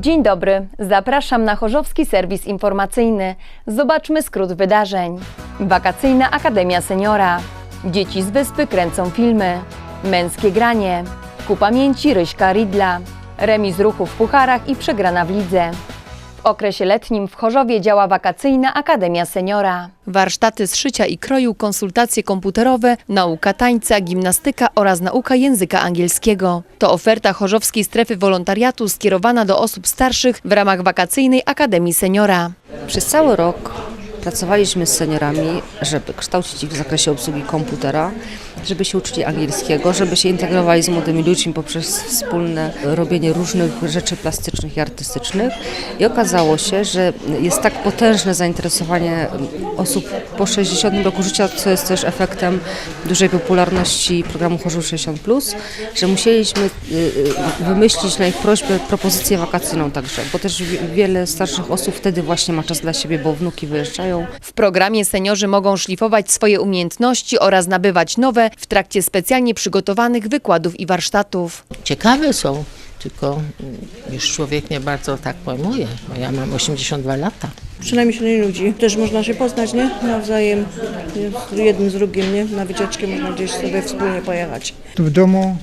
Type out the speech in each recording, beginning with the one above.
Dzień dobry, zapraszam na Chorzowski Serwis Informacyjny. Zobaczmy skrót wydarzeń. Wakacyjna Akademia Seniora. Dzieci z wyspy kręcą filmy. Męskie granie. Ku pamięci Ryśka Ridla. Remis ruchu w pucharach i przegrana w lidze. W okresie letnim w Chorzowie działa Wakacyjna Akademia Seniora. Warsztaty z szycia i kroju, konsultacje komputerowe, nauka tańca, gimnastyka oraz nauka języka angielskiego. To oferta Chorzowskiej Strefy Wolontariatu skierowana do osób starszych w ramach Wakacyjnej Akademii Seniora. Przez cały rok pracowaliśmy z seniorami, żeby kształcić ich w zakresie obsługi komputera, żeby się uczyli angielskiego, żeby się integrowali z młodymi ludźmi poprzez wspólne robienie różnych rzeczy plastycznych i artystycznych. I okazało się, że jest tak potężne zainteresowanie osób po 60 roku życia, co jest też efektem dużej popularności programu Chorzów 60+, że musieliśmy y, y, wymyślić na ich prośbę propozycję wakacyjną także, bo też wi- wiele starszych osób wtedy właśnie ma czas dla siebie, bo wnuki wyjeżdżają. W programie seniorzy mogą szlifować swoje umiejętności oraz nabywać nowe w trakcie specjalnie przygotowanych wykładów i warsztatów. ciekawe są, tylko już człowiek nie bardzo tak pojmuje, bo ja mam 82 lata. Przynajmniej się nie nudzi. Też można się poznać, nie? Nawzajem, jednym z drugim, nie? Na wycieczkę można gdzieś sobie wspólnie pojechać. Tu w domu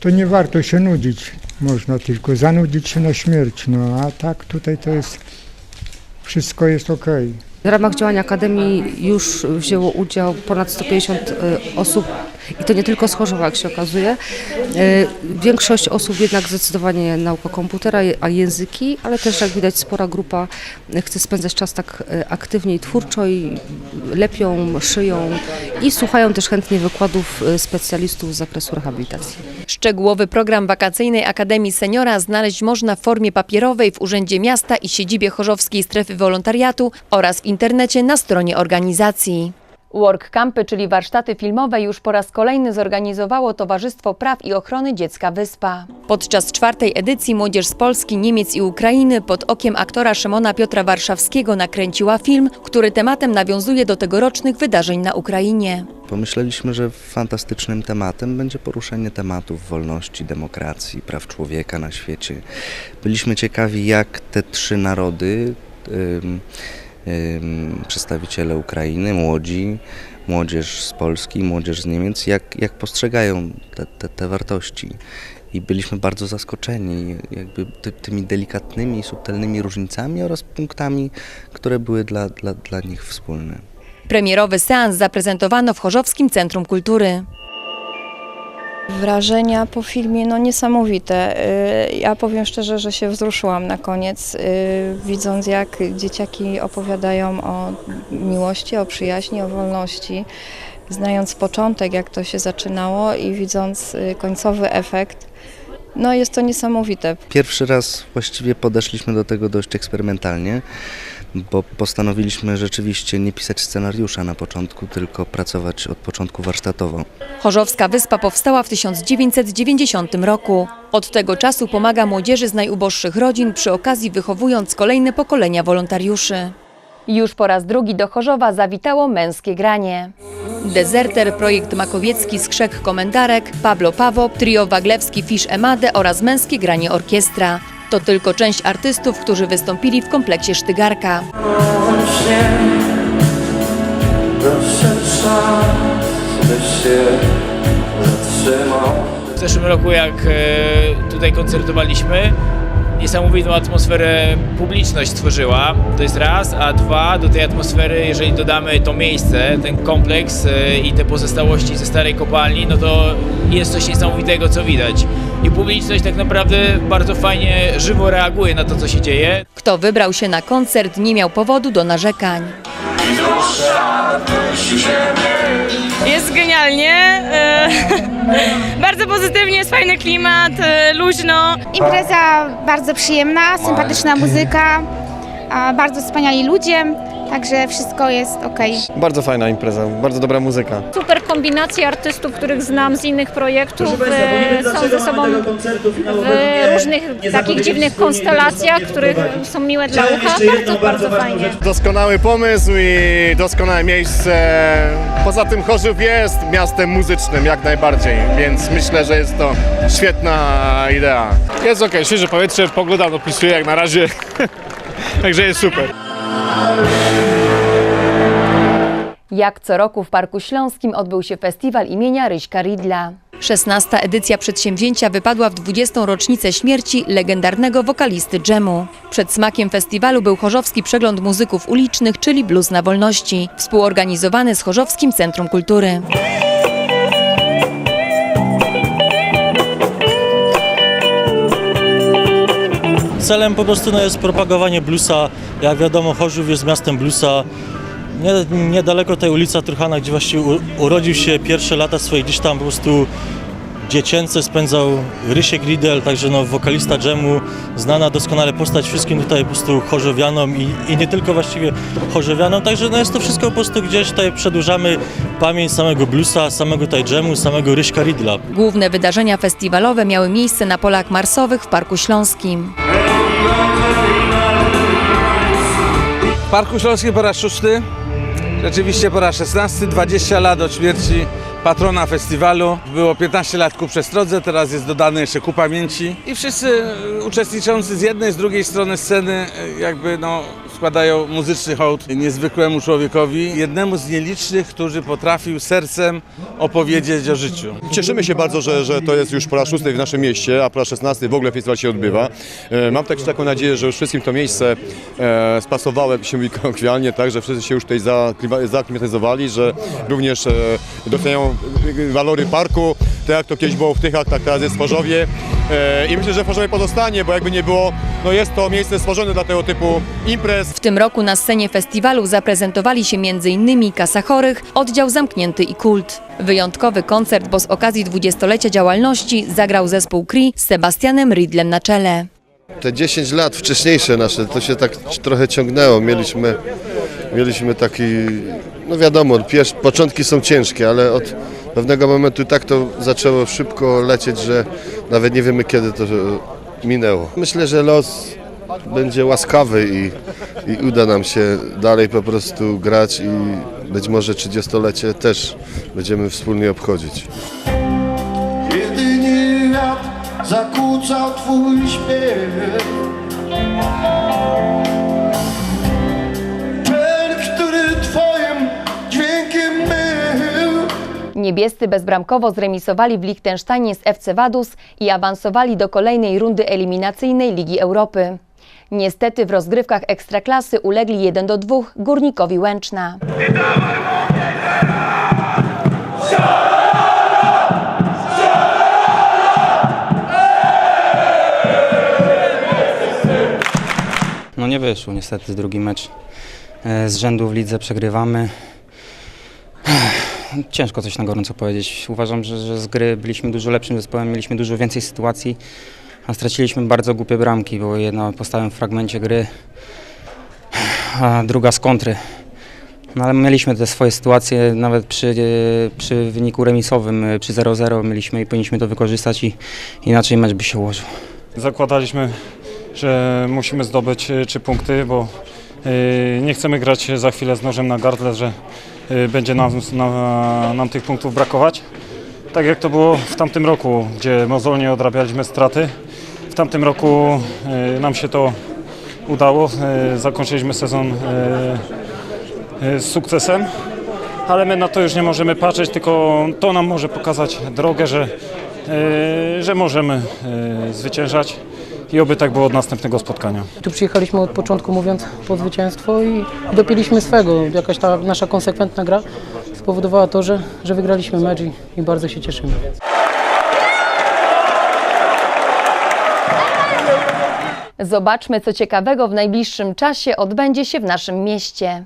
to nie warto się nudzić. Można tylko zanudzić się na śmierć. No a tak tutaj to jest wszystko jest okej. W ramach działania Akademii już wzięło udział ponad 150 y, osób i to nie tylko z Chorzowa, jak się okazuje. Y, Większość osób jednak zdecydowanie nauka komputera, a języki, ale też jak widać spora grupa chce spędzać czas tak y, aktywnie i twórczo i lepią, szyją i słuchają też chętnie wykładów y, specjalistów z zakresu rehabilitacji. Szczegółowy program wakacyjnej Akademii Seniora znaleźć można w formie papierowej w Urzędzie Miasta i siedzibie Chorzowskiej Strefy Wolontariatu oraz w internecie na stronie organizacji. Workcampy, czyli warsztaty filmowe, już po raz kolejny zorganizowało Towarzystwo Praw i Ochrony Dziecka Wyspa. Podczas czwartej edycji młodzież z Polski, Niemiec i Ukrainy pod okiem aktora Szymona Piotra Warszawskiego nakręciła film, który tematem nawiązuje do tegorocznych wydarzeń na Ukrainie. Pomyśleliśmy, że fantastycznym tematem będzie poruszenie tematów wolności, demokracji, praw człowieka na świecie. Byliśmy ciekawi, jak te trzy narody, ym, przedstawiciele Ukrainy, młodzi, młodzież z Polski, młodzież z Niemiec, jak, jak postrzegają te, te, te wartości. I byliśmy bardzo zaskoczeni jakby ty, tymi delikatnymi subtelnymi różnicami oraz punktami, które były dla, dla, dla nich wspólne. Premierowy seans zaprezentowano w Chorzowskim Centrum Kultury. Wrażenia po filmie no niesamowite. Y, Ja powiem szczerze, że się wzruszyłam na koniec, y, widząc jak dzieciaki opowiadają o miłości, o przyjaźni, o wolności. Znając początek, jak to się zaczynało i widząc y, końcowy efekt, no jest to niesamowite. Pierwszy raz właściwie podeszliśmy do tego dość eksperymentalnie, bo postanowiliśmy rzeczywiście nie pisać scenariusza na początku, tylko pracować od początku warsztatowo. Chorzowska Wyspa powstała w 1990 roku. Od tego czasu pomaga młodzieży z najuboższych rodzin, przy okazji wychowując kolejne pokolenia wolontariuszy. Już po raz drugi do Chorzowa zawitało męskie granie. Dezerter, projekt Makowiecki, Skrzek Komendarek, Pablo Pawo, trio Waglewski, Fisz Emade oraz męskie granie orkiestra. To tylko część artystów, którzy wystąpili w kompleksie Sztygarka. W zeszłym roku, jak e, tutaj koncertowaliśmy, niesamowitą atmosferę publiczność stworzyła. To jest raz, a dwa, do tej atmosfery, jeżeli dodamy to miejsce, ten kompleks e, i te pozostałości ze starej kopalni, no to jest coś niesamowitego, co widać. I publiczność tak naprawdę bardzo fajnie, żywo reaguje na to, co się dzieje. Kto wybrał się na koncert, nie miał powodu do narzekań. Jest genialnie. e, bardzo pozytywnie, jest fajny klimat, e, luźno. Impreza bardzo przyjemna, sympatyczna muzyka, bardzo wspaniali ludzie. Także wszystko jest ok. Bardzo fajna impreza, bardzo dobra muzyka. Super kombinacja artystów, których znam z innych projektów, e, są ze sobą w różnych takich dziwnych konstelacjach, które są miłe dla ucha. Bardzo, bardzo fajnie. Doskonały pomysł i doskonałe miejsce. Poza tym Chorzów jest miastem muzycznym jak najbardziej, więc myślę, że jest to świetna idea. Jest ok, świeże powietrze, pogoda dopisuje jak na razie, także jest super. Jak co roku w Parku Śląskim odbył się festiwal imienia Ryśka Ridla. 16. edycja przedsięwzięcia wypadła w 20. rocznicę śmierci legendarnego wokalisty dżemu. Przed smakiem festiwalu był chorzowski przegląd muzyków ulicznych, czyli Blues na Wolności, współorganizowany z Chorzowskim Centrum Kultury. Celem po prostu no, jest propagowanie bluesa. Jak wiadomo, Chorzów jest miastem bluesa. Nie, niedaleko tej ulica Truchana, gdzie właściwie u, urodził się pierwsze lata swoje, gdzieś tam po prostu dziecięce spędzał Rysiek Riedel, także no, wokalista dżemu, znana doskonale postać wszystkim tutaj po prostu chorzowianom i, i nie tylko właściwie chorzowianom, także no, jest to wszystko po prostu gdzieś tutaj przedłużamy pamięć samego bluesa, samego tutaj dżemu, samego Ryśka Riedla. Główne wydarzenia festiwalowe miały miejsce na polach marsowych w Parku Śląskim. W Parku Śląskim po raz szósty, rzeczywiście po raz 16, 20 lat od śmierci patrona festiwalu. Było 15 lat ku przestrodze, teraz jest dodane jeszcze ku pamięci. I wszyscy uczestniczący z jednej, z drugiej strony sceny jakby no składają muzyczny hołd niezwykłemu człowiekowi, jednemu z nielicznych, który potrafił sercem opowiedzieć o życiu. Cieszymy się bardzo, że, że to jest już po raz szósty w naszym mieście, a po raz 16 w ogóle festiwal się odbywa. E, Mam też taką nadzieję, że już wszystkim to miejsce e, spasowało, jak się mówi kolokwialnie, tak, że wszyscy się już tutaj zaklimatyzowali, że również e, doceniają walory parku, tak jak to kiedyś było w Tychach, tak teraz jest w Chorzowie. E, I myślę, że w Chorzowie pozostanie, bo jakby nie było, no jest to miejsce stworzone dla tego typu imprez. W tym roku na scenie festiwalu zaprezentowali się m.in. Kasa Chorych, Oddział Zamknięty i Kult. Wyjątkowy koncert, bo z okazji 20-lecia działalności zagrał zespół Cree z Sebastianem Ridlem na czele. Te 10 lat wcześniejsze nasze, to się tak trochę ciągnęło. Mieliśmy, mieliśmy taki, no wiadomo, pierwsze, początki są ciężkie, ale od pewnego momentu tak to zaczęło szybko lecieć, że nawet nie wiemy kiedy to minęło. Myślę, że los będzie łaskawy i, i uda nam się dalej po prostu grać i być może 30-lecie też będziemy wspólnie obchodzić. Jedynie wiatr zakłócał twój śpiew Niebiescy bezbramkowo zremisowali w Liechtensteinie z FC Vaduz i awansowali do kolejnej rundy eliminacyjnej Ligi Europy. Niestety w rozgrywkach Ekstraklasy ulegli 1 do 2 Górnikowi Łęczna. No nie wyszło niestety drugi mecz e, z rzędu w lidze przegrywamy. Ciężko coś na gorąco powiedzieć. Uważam, że, że z gry byliśmy dużo lepszym zespołem, mieliśmy dużo więcej sytuacji, a straciliśmy bardzo głupie bramki, bo jedna po stałym fragmencie gry, a druga z kontry. No ale mieliśmy te swoje sytuacje, nawet przy, e, przy wyniku remisowym, e, przy 0-0 mieliśmy i powinniśmy to wykorzystać i inaczej mecz by się ułożył. Zakładaliśmy, że musimy zdobyć y, trzy punkty, bo nie chcemy grać za chwilę z nożem na gardle, że będzie nam, na, nam tych punktów brakować. Tak jak to było w tamtym roku, gdzie mozolnie odrabialiśmy straty. W tamtym roku y, nam się to udało. Y, Zakończyliśmy sezon y, y, z sukcesem, ale my na to już nie możemy patrzeć, tylko to nam może pokazać drogę, że, y, że możemy y, zwyciężać i oby tak było od następnego spotkania. Tu przyjechaliśmy od początku mówiąc po zwycięstwo i dopiliśmy swego. Jakaś ta nasza konsekwentna gra spowodowała to, że, że wygraliśmy mecz i, i bardzo się cieszymy. Zobaczmy, co ciekawego w najbliższym czasie odbędzie się w naszym mieście.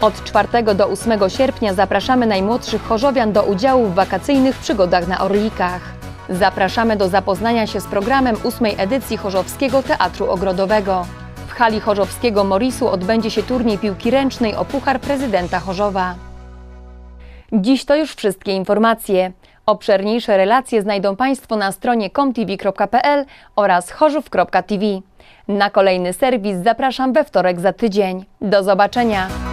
Od 4 do 8 sierpnia zapraszamy najmłodszych chorzowian do udziału w wakacyjnych przygodach na Orlikach. Zapraszamy do zapoznania się z programem 8 edycji Chorzowskiego Teatru Ogrodowego. W hali chorzowskiego Morisu odbędzie się turniej piłki ręcznej o Puchar Prezydenta Chorzowa. Dziś to już wszystkie informacje. Obszerniejsze relacje znajdą Państwo na stronie comtv.pl oraz chorzów.tv. Na kolejny serwis zapraszam we wtorek za tydzień. Do zobaczenia!